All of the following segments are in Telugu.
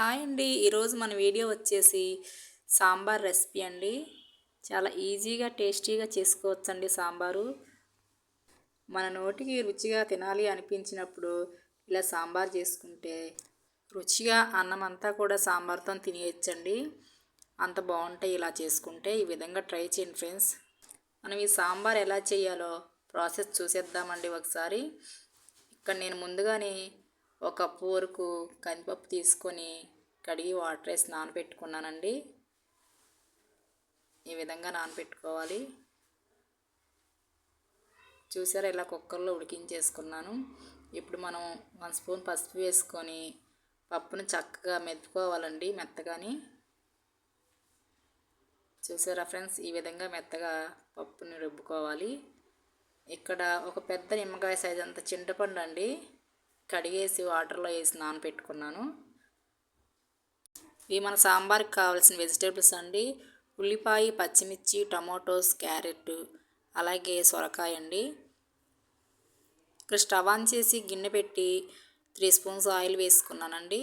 హాయ్ అండి. ఈరోజు మన వీడియో వచ్చేసి సాంబార్ రెసిపీ అండి. చాలా ఈజీగా టేస్టీగా చేసుకోవచ్చండి సాంబారు. మన నోటికి రుచిగా తినాలి అనిపించినప్పుడు ఇలా సాంబార్ చేసుకుంటే రుచిగా అన్నం అంతా కూడా సాంబార్తో తినేయచ్చండి. అంత బాగుంటాయి ఇలా చేసుకుంటే. ఈ విధంగా ట్రై చేయండి ఫ్రెండ్స్. మనం ఈ సాంబార్ ఎలా చేయాలో ప్రాసెస్ చూసేద్దామండి ఒకసారి. ఇక్కడ నేను ముందుగానే ఒక కప్పు వరకు కందిపప్పు తీసుకొని కడిగి వాటర్ వేసి నానబెట్టుకున్నానండి. ఈ విధంగా నానబెట్టుకోవాలి. చూసారా ఇలా కుక్కర్లో ఉడికించేసుకున్నాను. ఇప్పుడు మనం వన్ స్పూన్ పసుపు వేసుకొని పప్పును చక్కగా మెత్తుకోవాలండి మెత్తగాని. చూసారా ఫ్రెండ్స్ ఈ విధంగా మెత్తగా పప్పుని రుబ్బుకోవాలి. ఇక్కడ ఒక పెద్ద నిమ్మకాయ సైజ్ అంత చింతపండు అండి. కడిగేసి వాటర్లో వేసి నానబెట్టుకున్నాను ఇవి మన సాంబార్కి కావాల్సిన వెజిటేబుల్స్ అండి. ఉల్లిపాయ పచ్చిమిర్చి టమాటోస్ క్యారెట్ అలాగే సొరకాయ అండి. ఇక్కడ స్టవ్ ఆన్ చేసి గిన్నె పెట్టి త్రీ స్పూన్స్ ఆయిల్ వేసుకున్నానండి.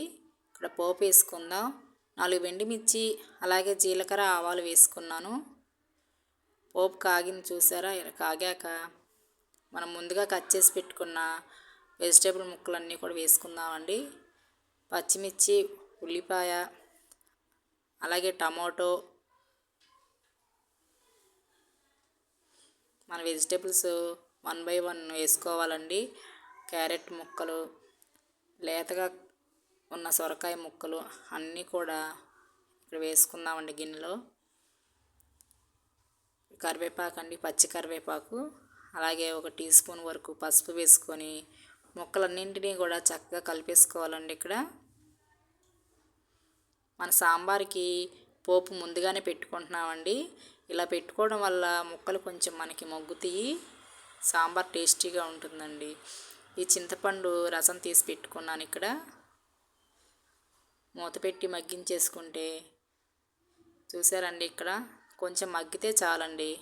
ఇక్కడ పోపు వేసుకుందాం. నాలుగు వెండిమిర్చి అలాగే జీలకర్ర ఆవాలు వేసుకున్నాను. పోపు కాగింది చూసారా? కాగాక మనం ముందుగా కట్ చేసి పెట్టుకున్న వెజిటేబుల్ ముక్కలన్నీ కూడా వేసుకుందామండి. పచ్చిమిర్చి ఉల్లిపాయ అలాగే టమాటో. మన వెజిటేబుల్స్ వన్ బై వన్ వేసుకోవాలండి. క్యారెట్ ముక్కలు లేతగా ఉన్న సొరకాయ ముక్కలు అన్నీ కూడా ఇక్కడ వేసుకుందామండి గిన్నెలో. కరివేపాకు అండి పచ్చి కరివేపాకు. అలాగే ఒక టీ స్పూన్ వరకు పసుపు వేసుకొని ముక్కలన్నింటినీ కూడా చక్కగా కలిపేసుకోవాలండి ఇక్కడ. మన సాంబార్కి పోపు ముందుగానే పెట్టుకుంటున్నామండి. ఇలా పెట్టుకోవడం వల్ల ముక్కలు కొంచెం మనకి మొగ్గుతాయి సాంబార్ టేస్టీగా ఉంటుందండి. ఈ చింతపండు రసం తీసి పెట్టుకున్నాను ఇక్కడ. మూత పెట్టి మగ్గించేసుకుంటే చూసారండి ఇక్కడ? కొంచెం మగ్గితే చాలండి.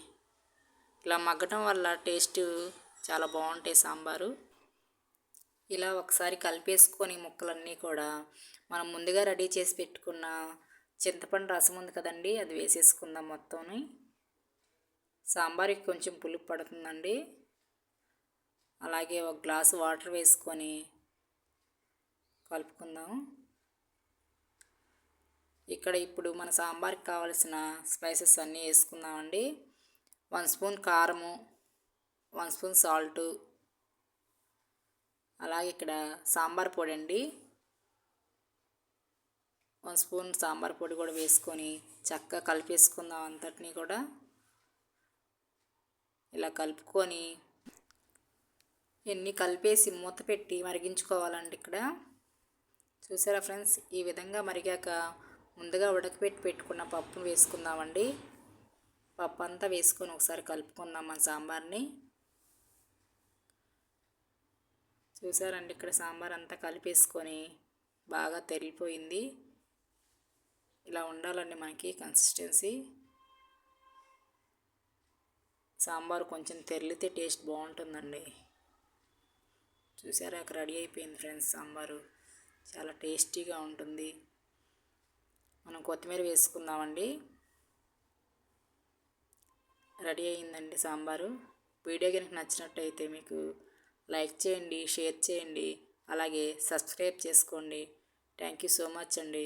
ఇలా మగ్గటం వల్ల టేస్ట్ చాలా బాగుంటాయి సాంబారు. ఇలా ఒకసారి కలిపేసుకొని ముక్కలన్నీ కూడా మనం ముందుగా రెడీ చేసి పెట్టుకున్న చింతపండు రసం ఉంది కదండి అది వేసేసుకుందాం మొత్తం సాంబార్కి కొంచెం పులుపు పడుతుందండి. అలాగే ఒక గ్లాసు వాటర్ వేసుకొని కలుపుకుందాం. ఇక్కడ ఇప్పుడు మన సాంబార్కి కావలసిన స్పైసెస్ అన్నీ వేసుకుందామండి. వన్ స్పూన్ కారము వన్ స్పూన్ సాల్టు అలాగే ఇక్కడ సాంబార్ పొడి అండి వన్ స్పూన్ సాంబార్ పొడి కూడా వేసుకొని చక్కగా కలిపేసుకుందాం అంతటినీ కూడా. ఇలా కలుపుకొని ఎన్ని కలిపేసి మూత పెట్టి మరిగించుకోవాలండి ఇక్కడ. చూసారా ఫ్రెండ్స్ ఈ విధంగా మరిగాక ముందుగా ఉడకపెట్టి పెట్టుకున్న పప్పును వేసుకుందామండి. పప్పు అంతా వేసుకొని ఒకసారి కలుపుకుందాం మన సాంబార్ని. చూసారండి ఇక్కడ సాంబార్ అంతా కలిపేసుకొని బాగా తెరిగిపోయింది. ఇలా ఉండాలండి మనకి కన్సిస్టెన్సీ. సాంబార్ కొంచెం తెరిలితే టేస్ట్ బాగుంటుందండి. చూసారా అక్కడ రెడీ అయిపోయింది ఫ్రెండ్స్ సాంబారు. చాలా టేస్టీగా ఉంటుంది. మనం కొత్తిమీర వేసుకుందామండి. రెడీ అయిందండి సాంబారు. వీడియో కనుక నచ్చినట్టయితే మీకు లైక్ చేయండి షేర్ చేయండి అలాగే సబ్స్క్రైబ్ చేసుకోండి. థ్యాంక్ యూ సో మచ్ అండి.